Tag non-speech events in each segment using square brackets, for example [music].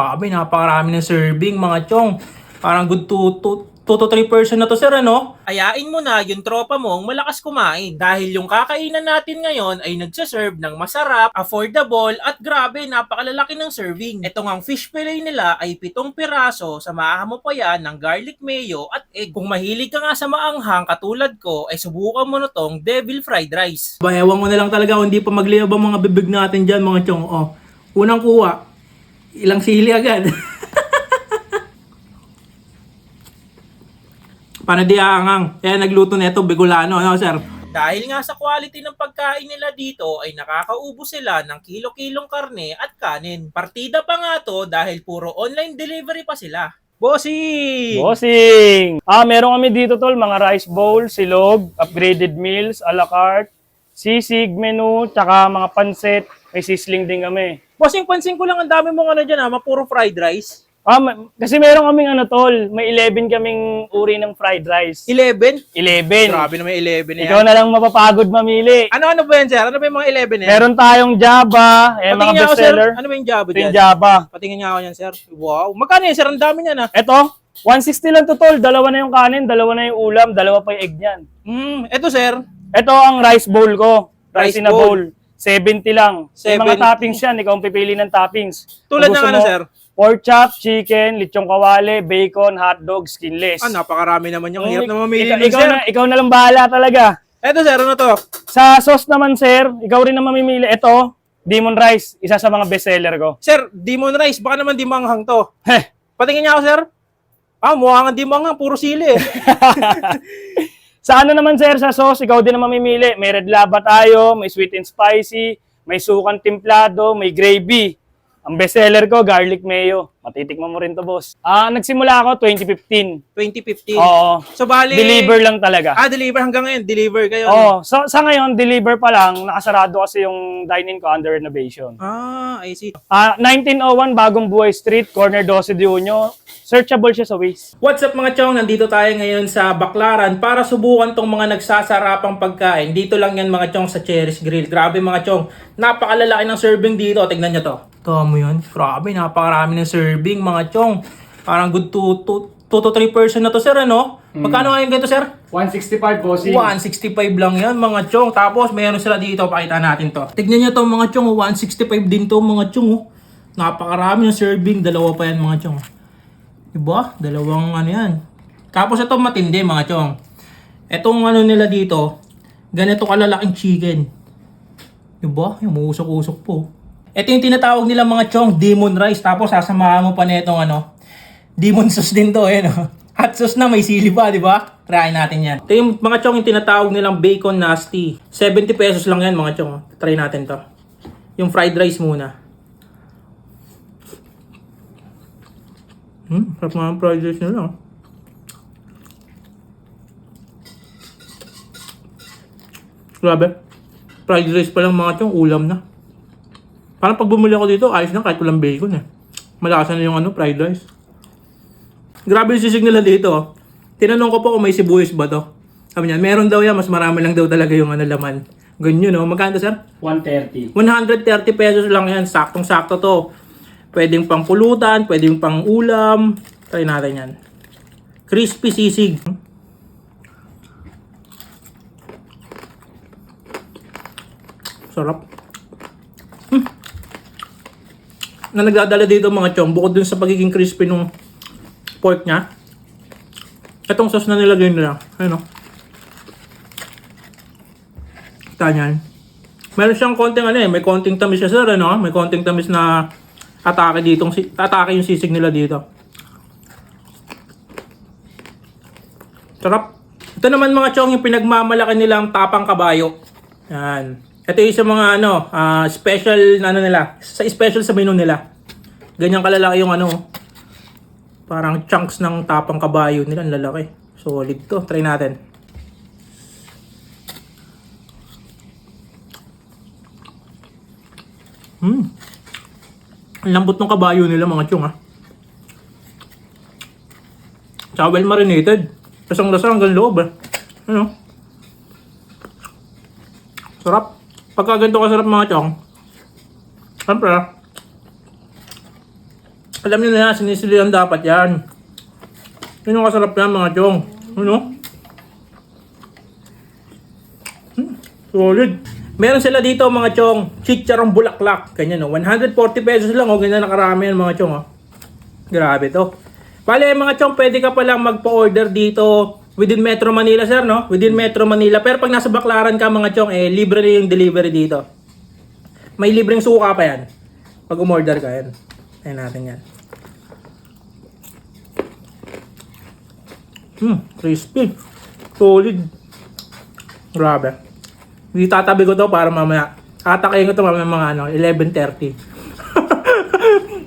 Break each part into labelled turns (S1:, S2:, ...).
S1: Grabe, napakarami ng serving mga chong. Parang good to, to, 2 to 3 person na to sir ano? Ayain mo na yung tropa mong malakas kumain dahil yung kakainan natin ngayon ay nagsaserve ng masarap, affordable at grabe napakalalaki ng serving. Ito ngang fish fillet nila ay pitong piraso, samahan mo pa yan ng garlic mayo at egg. Kung mahilig ka nga sa maanghang katulad ko ay subukan mo na tong devil fried rice. Bayawan mo na lang talaga hindi pa magliyab ang mga bibig natin dyan mga chong. Oh, unang kuha, ilang sili agad. Para di aangang. Kaya nagluto na ito, Bigolano, ano sir? Dahil nga sa quality ng pagkain nila dito ay nakakaubo sila ng kilo-kilong karne at kanin. Partida pa nga to dahil puro online delivery pa sila. Bossy!
S2: Bossing! Ah, meron kami dito tol, mga rice bowl, silog, upgraded meals, a la carte, sisig menu, tsaka mga pansit, may sisling din kami.
S1: Bossing, pansin ko lang ang dami mong ano dyan ha, puro fried rice.
S2: Ah, ma- kasi meron kaming ano tol, may 11 kaming uri ng fried rice.
S1: 11?
S2: 11.
S1: Grabe naman 11 na yan.
S2: Ikaw na lang mapapagod mamili.
S1: Ano-ano ba yan sir? Ano ba yung mga 11 na yan?
S2: Meron tayong Java, eh, mga
S1: nga ako, sir.
S2: bestseller.
S1: Ano ba yung Java
S2: Ito
S1: dyan?
S2: yung Java.
S1: Patingin nga ako yan sir. Wow. Magkano yan sir? Ang dami niyan ah.
S2: Ito, 160 lang to tol. Dalawa na yung kanin, dalawa na yung ulam, dalawa pa yung egg niyan.
S1: Hmm, eto sir.
S2: Ito ang rice bowl ko.
S1: Rice
S2: Rice, in a
S1: bowl.
S2: Bowl. 70 lang. May
S1: 70.
S2: mga toppings yan. Ikaw ang pipili ng toppings.
S1: Tulad
S2: Kung
S1: ng
S2: gusto
S1: ano
S2: mo,
S1: sir?
S2: Pork chop, chicken, lechong kawale, bacon, hotdog, skinless.
S1: Ah, napakarami naman yung hirap na mamili
S2: ikaw,
S1: nun,
S2: ikaw
S1: sir.
S2: na, ikaw na lang bahala talaga.
S1: Eto sir, ano to?
S2: Sa sauce naman, sir, ikaw rin na mamimili. Ito, Demon Rice, isa sa mga bestseller ko.
S1: Sir, Demon Rice. Baka naman di manghang to.
S2: Heh,
S1: Patingin niya ako sir. Ah, mukha nga di manghang. Puro sili eh. [laughs]
S2: Sa ano naman, sir, sa sauce, ikaw din na mamimili. May red lava tayo, may sweet and spicy, may sukan templado, may gravy. Ang bestseller ko, garlic mayo. Matitikman mo rin to, boss. Ah, nagsimula ako 2015.
S1: 2015.
S2: Oo.
S1: So, bali...
S2: Deliver lang talaga.
S1: Ah, deliver hanggang ngayon. Deliver kayo.
S2: Oo. So, sa ngayon, deliver pa lang. Nakasarado kasi yung dine-in ko under renovation.
S1: Ah, I see.
S2: Ah, 1901 Bagong Buhay Street, corner 12 de Junio. Searchable siya sa Waze.
S1: What's up mga chong? Nandito tayo ngayon sa Baklaran para subukan tong mga nagsasarapang pagkain. Dito lang yan mga chong sa Cherry's Grill. Grabe mga chong. Napakalalaki ng serving dito. Tignan nyo to. Ito mo yun. Grabe, napakarami ng serving mga chong. Parang good to, to, 2 to 3 person na to sir ano? Magkano nga yung ganito sir?
S2: 165 bossing.
S1: 165 lang yan mga chong. Tapos meron sila dito. Pakita natin to. Tignan nyo to mga chong. 165 din to mga chong. oh. Napakarami ng serving. Dalawa pa yan mga chong. Diba? Dalawang ano yan. Tapos ito matindi mga chong. Itong ano nila dito. Ganito kalalaking chicken. Diba? Yung usok-usok po. Ito yung tinatawag nila mga chong demon rice. Tapos sasamahan mo pa nitong ano. Demon sauce din to eh. No? Hot sauce na may sili pa, di ba? Try natin yan. Ito yung mga chong yung tinatawag nilang bacon nasty. 70 pesos lang yan mga chong. Try natin to. Yung fried rice muna. Hmm, sarap ang fried rice nila. oh. Grabe. Fried rice pa lang mga chong, ulam na. Parang pag bumili ako dito, ayos na kahit walang bacon eh. Malakasan na yung ano, fried rice. Grabe yung sisig nila dito. oh. Tinanong ko po kung may sibuyas ba to. Sabi niya, meron daw yan, mas marami lang daw talaga yung ano laman. Ganyan no, magkano to, sir?
S2: 130.
S1: 130 pesos lang yan, saktong-sakto to. Pwedeng pang pulutan, pwedeng pang ulam. Try natin yan. Crispy sisig. Sarap. Hmm. Na nagdadala dito mga chong, bukod dun sa pagiging crispy nung pork niya. Itong sauce na nilagay nila. Ayun o. Kita niyan. Meron siyang konting ano eh, may konting tamis siya sir, ano? May konting tamis na atake dito, atake yung sisig nila dito. Sarap. Ito naman mga chong yung pinagmamalaki nilang tapang kabayo. Yan. Ito yung sa mga ano, ah, special na ano nila, sa special sa menu nila. Ganyan kalalaki yung ano, parang chunks ng tapang kabayo nila, ang lalaki. Solid to. Try natin. Hmm. Ang lambot ng kabayo nila mga chong ha. Tsaka well marinated. Lasang-lasa hanggang loob eh. Ano? Sarap. Pagka ganito kasarap mga chong. Siyempre. Alam niyo na yan, sinisilihan dapat yan. Yun yung kasarap yan mga chong. Ano? Hmm, solid. Meron sila dito mga chong, chicharong bulaklak. Ganyan no, 140 pesos lang oh, ganyan nakarami yan mga chong oh. Grabe to. Bale mga chong, pwede ka palang magpa-order dito within Metro Manila sir no? Within Metro Manila. Pero pag nasa Baclaran ka mga chong, eh libre na yung delivery dito. May libreng suka pa yan. Pag umorder ka yan. Ayan natin yan. Hmm, crispy. Solid. Grabe. Hindi tatabi ko to para mamaya. Atakayin ko to mamaya mga ano, 11.30.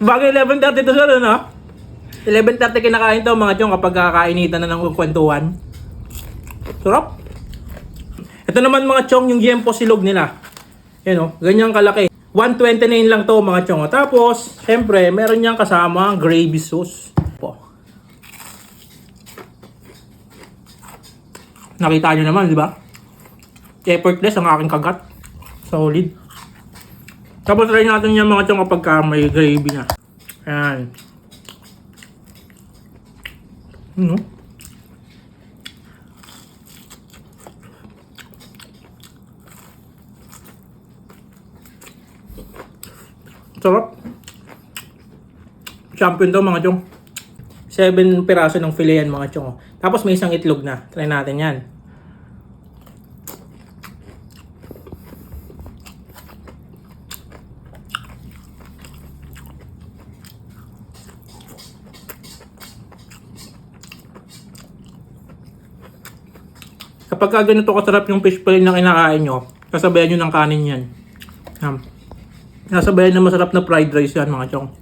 S1: [laughs] Bagay 11.30 to sir, no? 11.30 kinakain to mga chong kapag kakainitan na ng kwentuhan. Sarap. Ito naman mga chong yung yempo silog nila. Yan o, ganyan kalaki. 129 lang to mga chong. Tapos, syempre, meron niyang kasama gravy sauce. Po. Nakita nyo naman, di ba? Effortless ang aking kagat. Solid. Tapos try natin yung mga chong kapag ka may gravy na. Ayan. Ano? Sarap. Champion daw mga chong. 7 piraso ng filet yan mga chong. Tapos may isang itlog na. Try natin yan. Kapag ka ganito kasarap yung fish fillet na kinakain nyo, kasabayan nyo ng kanin yan. Um, nasabayan na masarap na fried rice yan mga chong.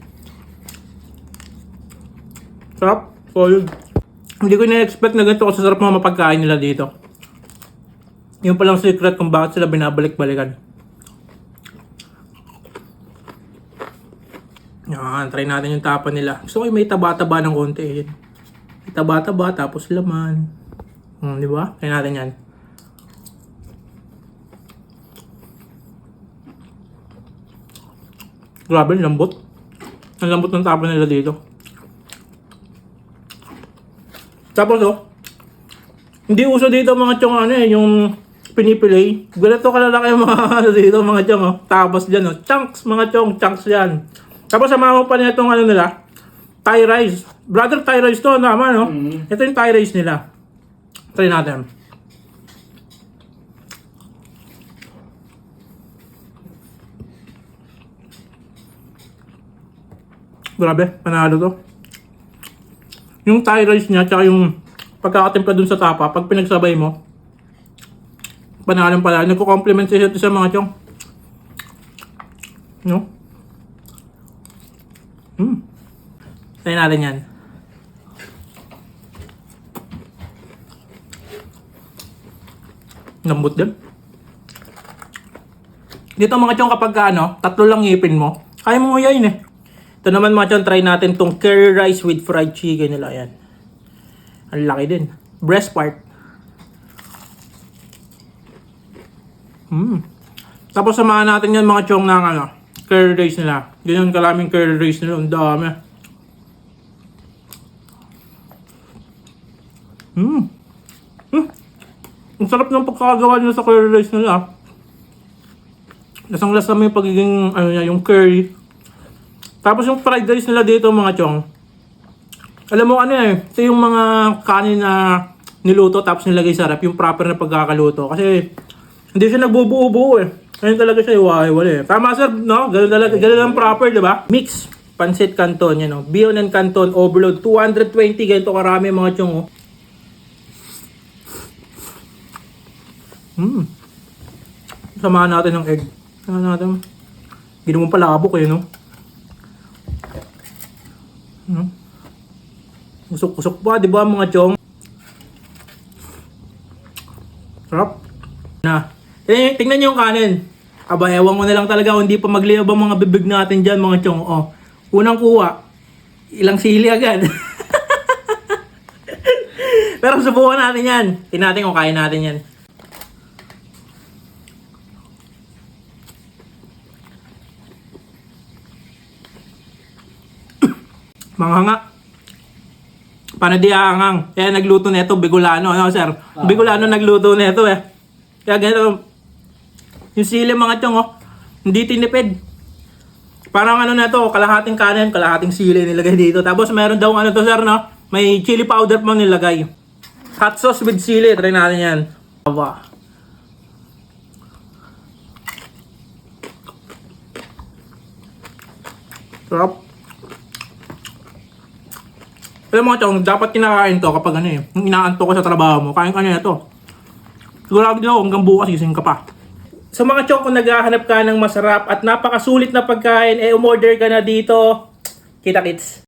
S1: Sarap. Solid. Hindi ko na-expect na ganito kasarap mga mapagkain nila dito. Yung palang secret kung bakit sila binabalik-balikan. Yan, try natin yung tapa nila. Gusto ko yung may taba-taba ng konti. eh. May taba-taba tapos laman. Hmm, di ba? Try natin yan. Grabe, lambot. Ang lambot ng tapa nila dito. Tapos oh, hindi uso dito mga chong ano eh, yung pinipilay. Ganito kalalaki yung mga [laughs] ano dito mga chong oh. Tapos dyan oh, chunks mga chong, chunks yan. Tapos sama mo pa nila itong ano nila, Thai rice. Brother, Thai rice to, naman no? Ito yung Thai rice nila. Try natin. Grabe, panalo to. Yung Thai rice niya, tsaka yung pagkakatimpla dun sa tapa, pag pinagsabay mo, panalo pala. Nagko-compliment siya ito sa mga chong. No? Hmm. Try natin yan. Lambot din. Dito mga chong kapag ka, ano, tatlo lang ngipin mo, kaya mo nguyain eh. Ito naman mga chong, try natin tong curry rice with fried chicken nila. Yan. Ang laki din. Breast part. Hmm. Tapos samahan natin yan mga chong ng ano, curry rice nila. Ganyan kalaming curry rice nila. Ang dami. Hmm. Hmm. Ang sarap ng pagkakagawa nila sa curry rice nila. Lasang lasa mo yung pagiging, ano niya, yung curry. Tapos yung fried rice nila dito mga chong. Alam mo ano eh, ito yung mga kanin na niluto tapos nilagay sa rep, yung proper na pagkakaluto. Kasi hindi siya nagbubuo-buo eh. Ayun talaga siya iwahiwala eh. Tama sir, no? Ganun talaga, ganun proper, di ba? Mix. Pancit Canton, yan o. Bion and Canton Overload. 220, ganito karami mga chong Hmm. Samahan natin ng egg. Samahan natin. Ginawang palabok eh, no? Hmm. Usok-usok pa, di ba mga chong? Sarap. Na. Tingnan, tingnan nyo yung kanin. Aba, ewan ko na lang talaga hindi pa magliyab ang mga bibig natin dyan mga chong. Oh, unang kuha, ilang sili agad. [laughs] Pero subukan natin yan. Tingnan natin kung kaya natin yan. Mga nga. Panadiangang. Kaya nagluto nito Bigolano, ano sir? Bigolano nagluto nito eh. Kaya ganito. Yung sili mga chong, oh. Hindi tinipid. Parang ano na to, kalahating kanin, kalahating sili nilagay dito. Tapos meron daw ano to sir, no? May chili powder pang nilagay. Hot sauce with sili. Try natin yan. Aba. Sarap. Alam mo, chong, dapat kinakain to kapag ano eh, inaanto ko sa trabaho mo, kain ka na ito. Sigurado ako hanggang bukas gising ka pa. Sa mga chong, kung naghahanap ka ng masarap at napakasulit na pagkain, eh umorder ka na dito. Kita kits.